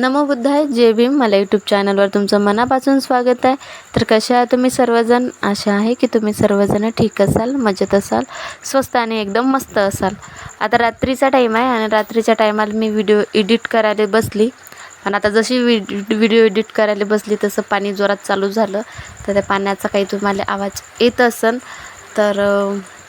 नमो बुद्धाय जय भीम. मला यूट्यूब चॅनलवर तुमचं मनापासून स्वागत आहे. तर कशा आहात तुम्ही सर्वजण? आशा आहे की तुम्ही सर्वजण ठीक असाल मजेत असाल स्वस्त आणि एकदम मस्त असाल. आता रात्रीचा टाईम आहे आणि रात्रीच्या टायमाला मी व्हिडिओ एडिट करायला बसली. आणि आता जशी व्हिडिओ एडिट करायला बसली तसं पाणी जोरात चालू झालं. तर त्या पाण्याचा काही तुम्हाला आवाज येत असेल तर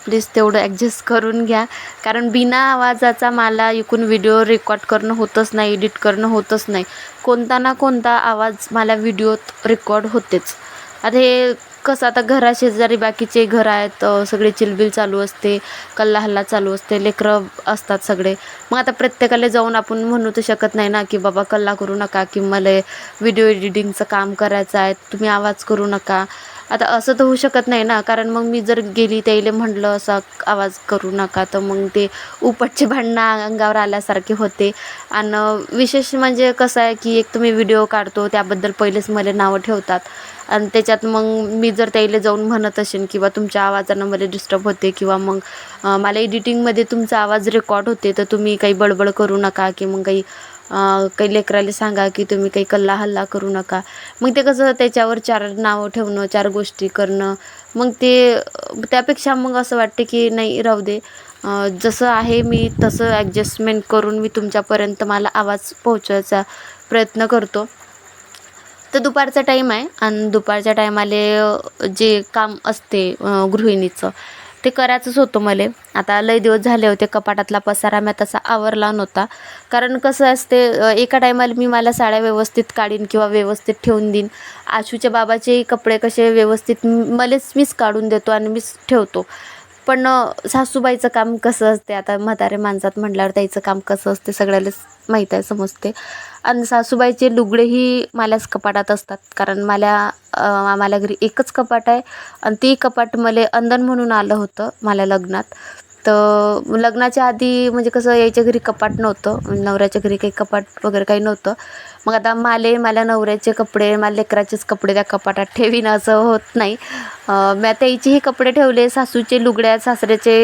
प्लीज तेवढं ॲडजस्ट करून घ्या. कारण बिना आवाजाचा मला इकून व्हिडिओ रेकॉर्ड करणं होतच नाही एडिट करणं होतच नाही. कोणता ना कोणता आवाज मला व्हिडिओत रेकॉर्ड होतेच. आता हे कसं आता घराशेजारी बाकीचे घर आहेत सगळे चिलबिल चालू असते कल्ला हल्ला चालू असते लेकरं असतात सगळे. मग आता प्रत्येकाला जाऊन आपण म्हणू तर शकत नाही ना की बाबा कल्ला करू नका की मला व्हिडिओ एडिटिंगचं काम करायचं आहे तुम्ही आवाज करू नका. आता असं तर होऊ शकत नाही ना. कारण मग मी जर गेली त्याला म्हटलं असा आवाज करू नका. तर मग ते उपटचे भांडणं अंगावर आल्यासारखे होते. आणि विशेष म्हणजे कसं आहे की एक तुम्ही व्हिडिओ काढतो त्याबद्दल पहिलेच मला नावं ठेवतात. आणि त्याच्यात मग मी जर त्याला जाऊन म्हणत असेन किंवा तुमच्या आवाजानं मला डिस्टर्ब होते किंवा मग मला एडिटिंगमध्ये तुमचा आवाज रेकॉर्ड होते तर तुम्ही काही बडबड करू नका की मग काही काही लेकराला सांगा की तुम्ही काही कल्ला हल्ला करू नका. मग ते कसं त्याच्यावर चार नावं ठेवणं चार गोष्टी करणं. मग ते त्यापेक्षा मग असं वाटते की नाही राहू दे. जसं आहे मी तसं ॲडजस्टमेंट करून मी तुमच्यापर्यंत मला आवाज पोहोचवायचा प्रयत्न करतो. तर दुपारचा टाईम आहे आणि दुपारच्या टायमाले जे काम असते गृहिणीचं ते करायचंच होतं मला. आता लय दिवस झाले होते कपाटातला पसारा मी तसा आवरला नव्हता. कारण कसं असते एका टायमाला मी मला साड्या व्यवस्थित काढीन किंवा व्यवस्थित ठेवून देईन. आशूच्या बाबाचे कपडे कसे व्यवस्थित मलेच मीच काढून देतो आणि मीच ठेवतो. पण सासूबाईचं काम कसं असते आता म्हातारे माणसात म्हटल्यावर त्याचं काम कसं असते सगळ्यालाच माहीत आहे समजते आणि सासूबाईचे लुगडेही माल्याच कपाटात असतात कारण मला आम्हाला घरी एकच कपाट आहे आणि ती कपाट मला अंदन म्हणून आलं होतं मला लग्नात. तर लग्नाच्या आधी म्हणजे कसं यायच्या घरी कपाट नव्हतं नवऱ्याच्या घरी काही कपाट वगैरे काही नव्हतं. मग आता माले मला नवऱ्याचे कपडे मला लेकराचेच कपडे त्या कपाटात ठेवीन असं होत नाही. म्या त्याचेही कपडे ठेवले सासूचे लुगड्या सासऱ्याचे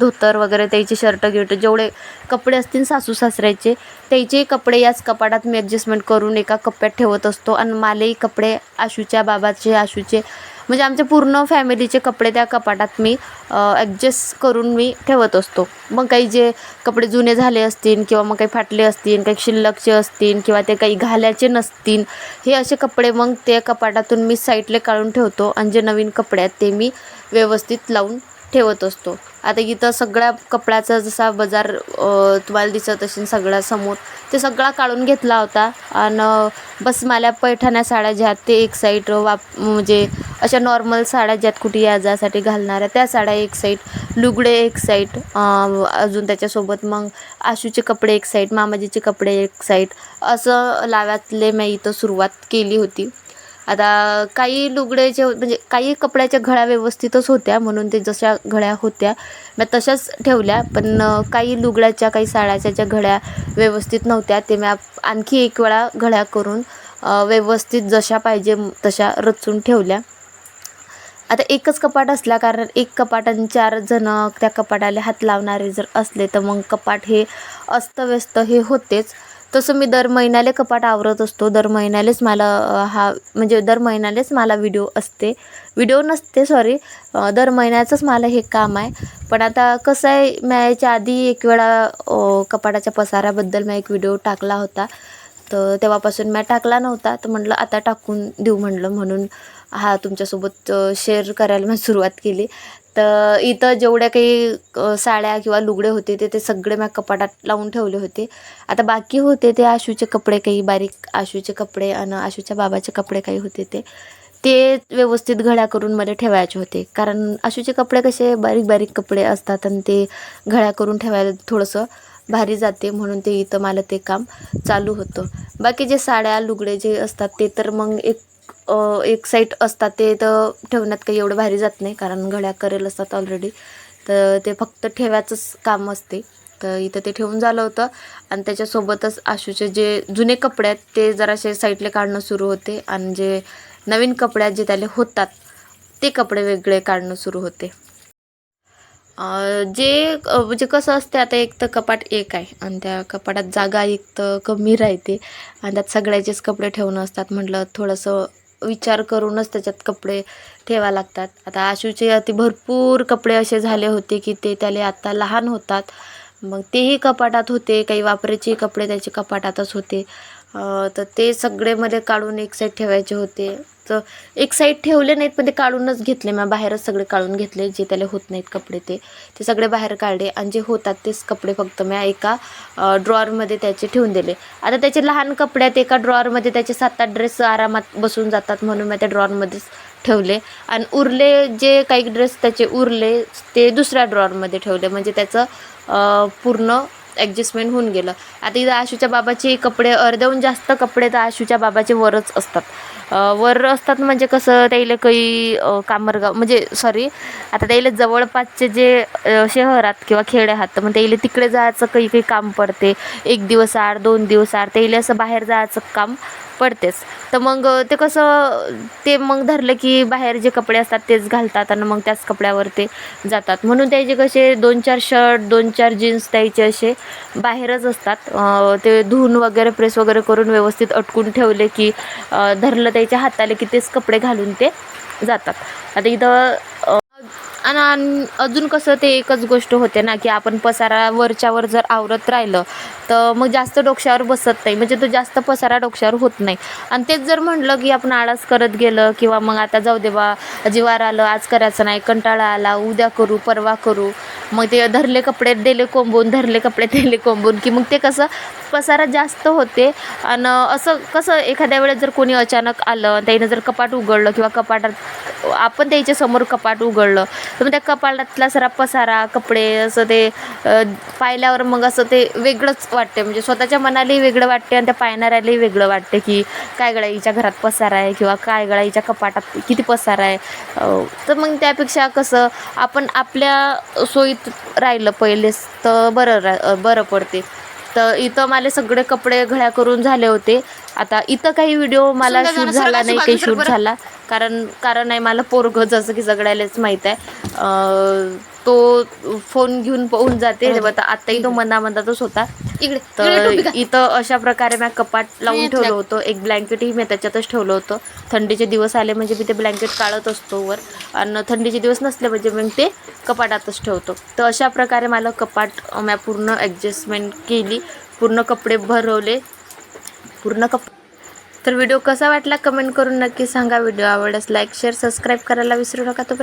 धोतर वगैरे त्याचे शर्ट गिर्ट जेवढे कपडे असतील सासू सासऱ्याचे त्याचेही कपडे याच कपाटात मी ॲडजस्टमेंट करून एका कप्प्यात ठेवत असतो. आणि मालेही कपडे आशूच्या बाबाचे आशूचे म्हणजे आमच्या पूर्ण फॅमिलीचे कपडे त्या कपाटात मी ॲडजस्ट करून मी ठेवत असतो. मग काही जे कपडे जुने झाले असतील किंवा मग काही फाटले असतील काही शिल्लकचे असतील किंवा ते काही घालायचे नसतील हे असे कपडे मग ते कपाटातून मी साईडले काढून ठेवतो आणि जे नवीन कपडे आहेत ते मी व्यवस्थित लावून ठेवत असतो. आता इथं सगळ्या कपड्याचा जसा बाजार तुम्हाला दिसत असेल सगळ्या समोर ते सगळा काढून घेतला होता. आणि बस मला पैठण्या साड्या ज्या ते एक साईड वाप म्हणजे अशा नॉर्मल साड्या ज्यात कुठे या जासाठी घालणाऱ्या त्या साड्या एक साईड लुगडे एक साईड अजून त्याच्यासोबत मग आशूचे कपडे एक साईड मामाजीचे कपडे एक साईड असं लाव्यातले मी इथं सुरुवात केली होती. आता काही लुगड्याचे म्हणजे काही कपड्याच्या घड्या व्यवस्थितच होत्या म्हणून ते जशा घड्या होत्या मी तशाच ठेवल्या पण काही लुगड्याच्या काही साड्याच्या ज्या घड्या व्यवस्थित नव्हत्या ते मी आणखी एक वेळा घड्या करून व्यवस्थित जशा पाहिजे तशा रचून ठेवल्या. आता एकच कपाट असला कारण एक कपाट आणि चार जण त्या कपाटाला हात लावणारे जर असले तर मग कपाट हे अस्तव्यस्त हे होतेच. तसं मी दर महिन्याला कपाट आवरत असतो. दर महिन्यालाच मला हा म्हणजे दर महिन्यालाच मला व्हिडिओ असते. व्हिडिओ नसते सॉरी दर महिन्याचंच मला हे काम आहे. पण आता कसं आहे मी याच्या आधी एक वेळा कपाटाच्या पसाऱ्याबद्दल मी एक व्हिडिओ टाकला होता. तर तेव्हापासून मी टाकला नव्हता. तर म्हटलं आता टाकून देऊ म्हटलं. म्हणून हा तुमच्यासोबत शेअर करायला मी सुरुवात केली. तर इथं जेवढ्या काही साड्या किंवा लुगडे होते ते ते सगळे मी कपाटात लावून ठेवले होते. आता बाकी होते ते आशूचे कपडे काही बारीक आशूचे कपडे आणि आशूच्या बाबाचे कपडे काही होते ते ते व्यवस्थित घड्या करून मला ठेवायचे होते. कारण आशूचे कपडे कसे बारीक बारीक कपडे असतात आणि ते घड्या करून ठेवायला थोडंसं भारी जाते म्हणून ते इथं मला ते काम चालू होतं. बाकी जे साड्या लुगडे जे असतात ते तर मग एक एक साईट असतात ते तर ठेवण्यात काही एवढं भारी जात नाही कारण घड्या करेल असतात ऑलरेडी तर ते फक्त ठेवायचंच काम असते. तर इथं ते ठेवून झालं होतं आणि त्याच्यासोबतच आशूचे जे जुने कपडे आहेत ते जरासे साईडले काढणं सुरू होते आणि जे नवीन कपडे आहेत जे त्याला होतात ते कपडे वेगळे काढणं सुरू होते. जे म्हणजे कसं असते आता एक तर कपाट एक आहे आणि त्या कपाटात जागा एक तर कमी राहते आणि त्यात सगळ्याचेच कपडे ठेवणं असतात. म्हटलं थोडंसं विचार करूनच त्याच्यात कपडे ठेवा लागतात. आता आशूचे अति भरपूर कपडे असे झाले होते की ते त्याला आता लहान होतात. मग तेही कपाटात होते. काही वापरायचे कपडे त्याचे कपाटातच होते. तर ते सगळे मध्ये काढून एक साईड ठेवायचे होते. तर एक साईड ठेवले नाहीत पण ते काढूनच घेतले. मग बाहेरच सगळे काढून घेतले जे त्याला होत नाहीत कपडे ते. ते सगळे बाहेर काढले आणि जे होतात तेच कपडे फक्त मी एका ड्रॉअरमध्ये त्याचे ठेवून दिले. आता त्याचे लहान कपडे आहेत एका ड्रॉअरमध्ये त्याचे सात आठ ड्रेस आरामात बसून जातात म्हणून मी त्या ड्रॉअरमध्येच ठेवले. आणि उरले जे काही ड्रेस त्याचे उरले ते दुसऱ्या ड्रॉअरमध्ये ठेवले. म्हणजे त्याचं पूर्ण ॲडजस्टमेंट होऊन गेलं. आता इथं आशूच्या बाबाचे कपडे अर्ध्याहून जास्त कपडे तर आशूच्या बाबाचे वरच असतात. वर असतात म्हणजे कसं त्याला काही कामरगाव म्हणजे सॉरी आता त्याला जवळपासचे जे शहरात किंवा खेडे तर मग त्याला तिकडे जायचं काही काही काम पडते. एक दिवस आड दोन दिवस आड त्याला असं बाहेर जायचं काम पडतेच. तर मग ते कसं ते मग धरलं की बाहेर जे कपडे असतात तेच घालतात आणि मग त्याच कपड्यावर ते जातात. म्हणून त्याचे कसे दोन चार शर्ट दोन चार जीन्स त्याचे असे बाहेरच असतात. ते धुवून वगैरे प्रेस वगैरे करून व्यवस्थित अटकून ठेवले की धरलं त्याच्या हाताले की तेच कपडे घालून ते जातात. आता इथं आणि आणि अजून कसं ते एकच गोष्ट होते ना की आपण पसारा वरच्यावर जर आवरत राहिलं तर मग जास्त डोक्यावर बसत नाही. म्हणजे तो जास्त पसारा डोक्यावर होत नाही. आणि तेच जर म्हटलं की आपण आळस करत गेलं किंवा मग आता जाऊ दे बा जीवार आलं आज करायचं नाही कंटाळा आला उद्या करू परवा करू मग ते धरले कपडे दिले कोंबून धरले कपडे दिले कोंबून की मग ते कसं पसारा जास्त होते. आणि असं कसं एखाद्या वेळेस जर कोणी अचानक आलं त्यानं जर कपाट उघडलं किंवा कपाटात आपण त्याच्यासमोर कपाट उघडलं तर मग त्या कपाटातला सरा पसारा कपडे असं ते पाहिल्यावर मग असं ते वेगळंच वाटते. म्हणजे स्वतःच्या मनालाही वेगळं वाटते आणि त्या पाहणाऱ्यालाही वेगळं वाटते की काय गळाईच्या घरात पसारा आहे किंवा काय गळाईच्या कपाटात किती पसारा आहे. तर मग त्यापेक्षा कसं आपण आपल्या सोयीत राहिलं पहिलेच तर बरं रा बरं पडते. तर इथं मला सगळे कपडे घड्या करून झाले होते. आता इथं काही व्हिडिओ मला शूट झाला नाही काही शूट. झाला. कारण कारण आहे मला पोरग जसं की सगळ्यालाच माहीत आहे. तो फोन घेऊन पळून जाते. आता आत्ताही तो मनामनातच होता. इकडे तर? इथं अशा प्रकारे मी कपाट लावून ठेवलं. होतं. एक ब्लँकेटही मी त्याच्यातच ठेवलं होतं. थंडीचे दिवस आले म्हणजे मी ते ब्लँकेट काढत असतो वर. आणि थंडीचे दिवस नसले म्हणजे मग ते कपाटातच ठेवतो. तर अशा प्रकारे मला कपाट मी पूर्ण ॲडजस्टमेंट केली. पूर्ण कपडे भरवले. पूर्ण कप तर व्हिडिओ कसा वाटला कमेंट करून नक्की सांगा. व्हिडिओ आवडल्यास लाईक शेअर सबस्क्राईब करायला विसरू नका तोपर्यंत.